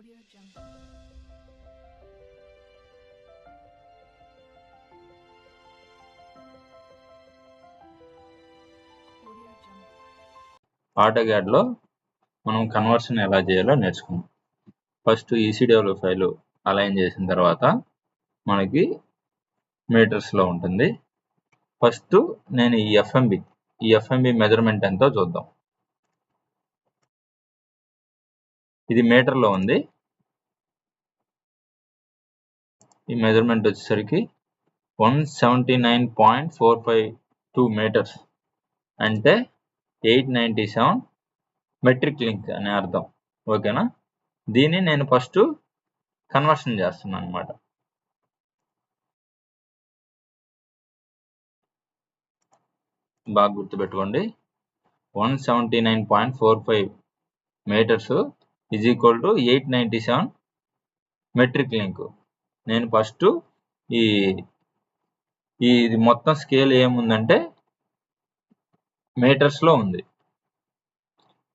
Audio Jungle. ఆటోగ్యాడ్లో మనం conversion ఎలా చేయాలో నేర్చుకున్నాం ఫస్ట్ ఈసీడబ్ల్యూ ఫైల్ అలైన్ చేసిన తర్వాత మనకి మీటర్స్లో ఉంటుంది. ఫస్ట్ నేను ఈ ఎఫ్ఎంబి ఈ ఎఫ్ఎంబి మెజర్మెంట్ ఎంతో చూద్దాం. ఇది మీటర్లో ఉంది. ఈ మెజర్మెంట్ వచ్చేసరికి one seventy nine point four five two metres అంటే eight ninety seven metric link అనే అర్థం. ఓకేనా? దీన్ని నేను ఫస్ట్ కన్వర్షన్ చేస్తున్నాను అనమాట బాగా గుర్తుపెట్టుకోండి. One seventy nine point four five metres is equal to eight ninety seven metric link నేను ఫస్ట్ ఈ ఈ ఇది మొత్తం స్కేల్ ఏముందంటే మీటర్స్లో ఉంది.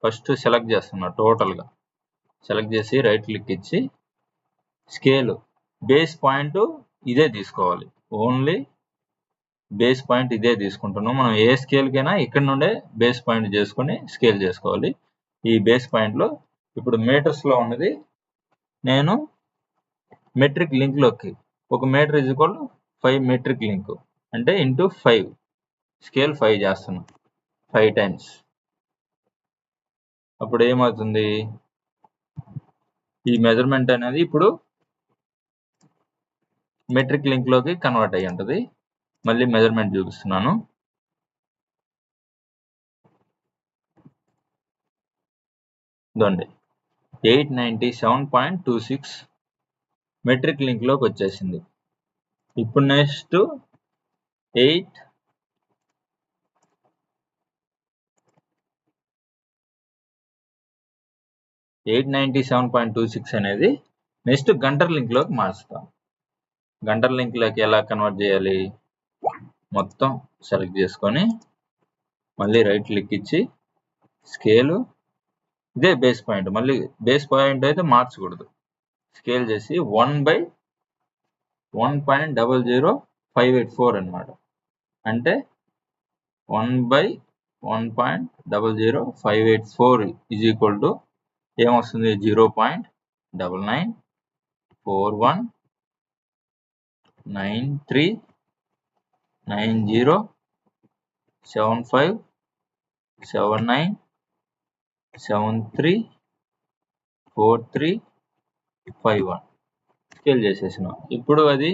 ఫస్ట్ సెలెక్ట్ చేస్తున్నా టోటల్గా సెలెక్ట్ చేసి రైట్ క్లిక్ ఇచ్చి స్కేల్ బేస్ పాయింట్ ఇదే తీసుకోవాలి. ఓన్లీ బేస్ పాయింట్ ఇదే తీసుకుంటున్నాం. మనం ఏ స్కేల్కైనా ఇక్కడ నుండే బేస్ పాయింట్ చేసుకొని స్కేల్ చేసుకోవాలి. ఈ బేస్ పాయింట్లో ఇప్పుడు మీటర్స్లో ఉన్నది. నేను మెట్రిక్ లింక్లోకి ఒక metre is equal five metric link అంటే ఇంటూ ఫైవ్ స్కేల్ ఫైవ్ చేస్తున్నాం. ఫైవ్ టైమ్స్ అప్పుడు ఏమవుతుంది? ఈ మెజర్మెంట్ అనేది ఇప్పుడు మెట్రిక్ లింక్లోకి కన్వర్ట్ అయ్యి ఉంటుంది. మళ్ళీ మెజర్మెంట్ చూపిస్తున్నాను. ఇదండి eight ninety seven point two six metric లింక్లోకి వచ్చేసింది. ఇప్పుడు next eight eight ninety seven point two six అనేది నెక్స్ట్ గంటర్ లింక్లోకి మార్చుతాం గంటర్ లింక్లోకి ఎలా కన్వర్ట్ చేయాలి? మొత్తం సెలెక్ట్ చేసుకొని మళ్ళీ రైట్ క్లిక్ ఇచ్చి స్కేలు ఇదే బేస్ పాయింట్ మళ్ళీ బేస్ పాయింట్ అయితే మార్చకూడదు. స్కేల్ చేసి one by one point double zero five eight four అనమాట అంటే one by one point double zero five eight four is equal to ఏమొస్తుంది? Zero point double nine four one nine three nine zero seven five seven nine seven three four three five one. Scale చేసేసినాం. ఇప్పుడు అది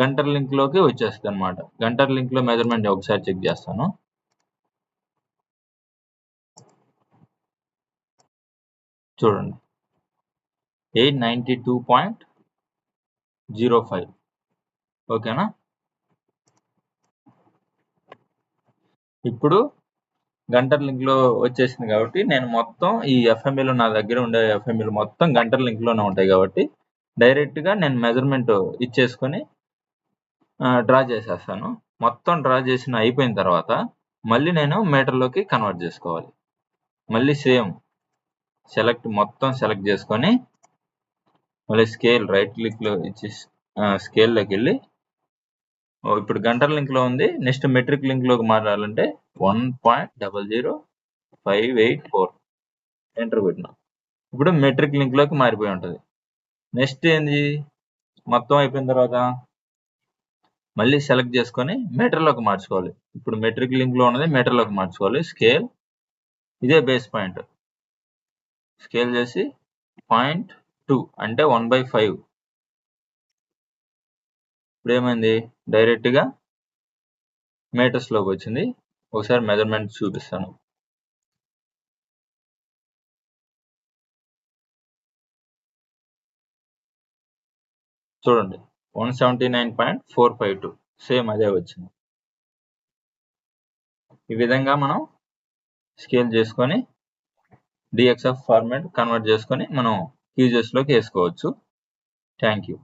Gunter లింక్లోకి వచ్చేస్తుంది అనమాట Gunter లింక్లో measurement ఒకసారి check చేస్తాను. చూడండి. Eight ninety two point zero five. ఓకేనా? ఇప్పుడు గంటర్ లింక్లో వచ్చేసింది కాబట్టి నేను మొత్తం ఈ ఎఫ్ఎంఈలు నా దగ్గర ఉండే ఎఫ్ఎంఈలు మొత్తం గంటర్ లింక్లోనే ఉంటాయి కాబట్టి డైరెక్ట్గా నేను మెజర్మెంట్ ఇచ్చేసుకొని డ్రా చేసేస్తాను. మొత్తం డ్రా చేసిన అయిపోయిన తర్వాత మళ్ళీ నేను మీటర్లోకి కన్వర్ట్ చేసుకోవాలి. మళ్ళీ సేమ్ సెలెక్ట్ మొత్తం సెలెక్ట్ చేసుకొని మళ్ళీ స్కేల్ రైట్ క్లిక్లో ఇచ్చి స్కేల్లోకి వెళ్ళి ఇప్పుడు గంటర్ లింక్లో ఉంది. నెక్స్ట్ మెట్రిక్ లింక్లోకి మారాలంటే one point double zero five eight four enter పెట్టినా ఇప్పుడు మెట్రిక్ లింక్లోకి మారిపోయి ఉంటుంది. నెక్స్ట్ ఏంది? మొత్తం అయిపోయిన తర్వాత మళ్ళీ సెలెక్ట్ చేసుకొని మీటర్లోకి మార్చుకోవాలి. ఇప్పుడు మెట్రిక్ లింక్లో ఉన్నది మీటర్లోకి మార్చుకోవాలి. స్కేల్ ఇదే బేస్ పాయింట్ స్కేల్ చేసి పాయింట్ టూ అంటే వన్ బై ఫైవ్ ఇప్పుడు ఏమైంది డైరెక్ట్గా మీటర్స్లోకి వచ్చింది. ఒకసారి మెజర్మెంట్ చూపిస్తాను. చూడండి one seventy nine point four five two same అదే వచ్చింది. ఈ విధంగా మనం స్కేల్ చేసుకొని డిఎక్స్ఎఫ్ ఫార్మాట్ కన్వర్ట్ చేసుకొని మనం క్యూజెస్లోకి వేసుకోవచ్చు. Thank you